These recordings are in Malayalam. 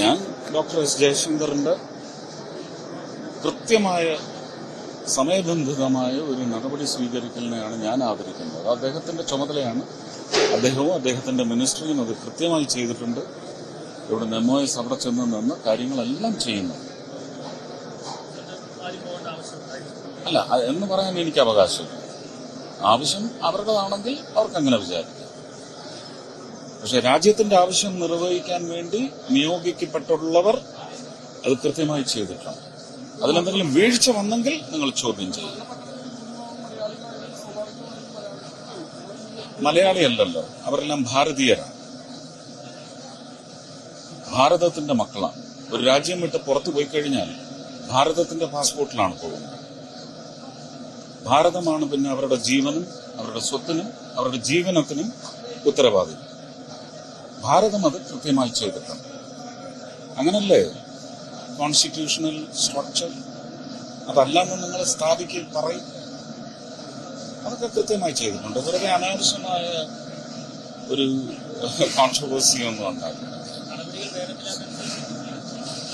ഞാൻ ഡോക്ടർ എസ് ജയശങ്കറിന്റെ കൃത്യമായ സമയബന്ധിതമായ ഒരു നടപടി സ്വീകരിക്കലിനെയാണ് ഞാൻ ആദരിക്കുന്നത്. അദ്ദേഹത്തിന്റെ ചുമതലയാണ് അദ്ദേഹവും അദ്ദേഹത്തിന്റെ മിനിസ്ട്രിയും അത് കൃത്യമായി ചെയ്തിട്ടുണ്ട്. ഇവിടെ നെമോയസ് അവിടെ ചെന്ന് നിന്ന് കാര്യങ്ങളെല്ലാം ചെയ്യുന്നു. അല്ല എന്ന് പറയാൻ എനിക്ക് അവകാശം ആവശ്യം അവരുടേതാണെങ്കിൽ അവർക്ക് അങ്ങനെ വിചാരിക്കാം. പക്ഷെ രാജ്യത്തിന്റെ ആവശ്യം നിർവഹിക്കാൻ വേണ്ടി നിയോഗിക്കപ്പെട്ടുള്ളവർ അത് കൃത്യമായി ചെയ്തിട്ടുണ്ട്. അതിലെന്തെങ്കിലും വീഴ്ച വന്നെങ്കിൽ നിങ്ങൾ ചോദ്യം ചെയ്യും. മലയാളിയല്ലല്ലോ അവരെല്ലാം ഭാരതീയരാണ്. ഭാരതത്തിന്റെ മക്കളാണ്. ഒരു രാജ്യം വിട്ട് പുറത്തു പോയി കഴിഞ്ഞാൽ ഭാരതത്തിന്റെ പാസ്പോർട്ടിലാണ് പോകുന്നത്. ഭാരതമാണ് പിന്നെ അവരുടെ ജീവനും അവരുടെ സ്വത്തിനും അവരുടെ ജീവനത്തിനും ഉത്തരവാദി ഭാരതം അത് കൃത്യമായി ചെയ്തിട്ടുണ്ട്. അങ്ങനല്ലേ? കോൺസ്റ്റിറ്റ്യൂഷണൽ സ്ട്രക്ചർ അതല്ലാന്ന് നിങ്ങൾ സ്ഥാപിക്കുക പറയും? അതൊക്കെ കൃത്യമായി ചെയ്തിട്ടുണ്ട്. വെറുതെ അനാവശ്യമായ ഒരു കോൺട്രവേഴ്സി ഒന്നും ഉണ്ടാകില്ല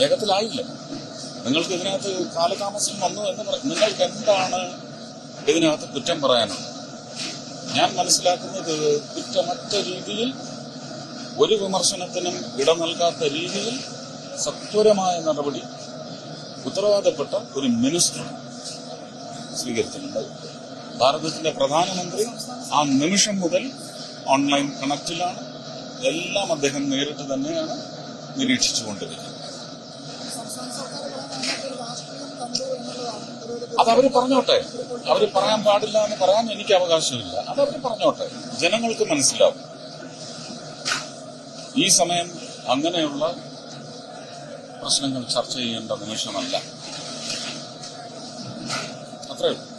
വേഗത്തിലായില്ല. നിങ്ങൾക്ക് ഇതിനകത്ത് കാലതാമസം വന്നു എന്ന് പറയും നിങ്ങൾക്ക് എന്താണ് ഇതിനകത്ത് കുറ്റം പറയാനുള്ളത്? ഞാൻ മനസ്സിലാക്കുന്നത് കുറ്റമറ്റ രീതിയിൽ ഒരു വിമർശനത്തിനും ഇടം നൽകാത്ത രീതിയിൽ സത്വരമായ നടപടി ഉത്തരവാദപ്പെട്ട ഒരു മിനിസ്റ്റർ സ്വീകരിച്ചിട്ടുണ്ട്. ഭാരതത്തിന്റെ പ്രധാനമന്ത്രി ആ നിമിഷം മുതൽ ഓൺലൈൻ കണക്റ്റിലാണ്. എല്ലാം അദ്ദേഹം നേരിട്ട് തന്നെയാണ് നിരീക്ഷിച്ചുകൊണ്ടിരിക്കുന്നത്. അതവർ പറഞ്ഞോട്ടെ. അവർ പറയാൻ പാടില്ല എന്ന് പറയാൻ എനിക്ക് അവകാശമില്ല. അതവർ പറഞ്ഞോട്ടെ. ജനങ്ങൾക്ക് മനസ്സിലാവും. ഈ സമയം അങ്ങനെയുള്ള പ്രശ്നങ്ങൾ ചർച്ച ചെയ്യേണ്ട നിമിഷമല്ല. അത്രേ ഉള്ളൂ.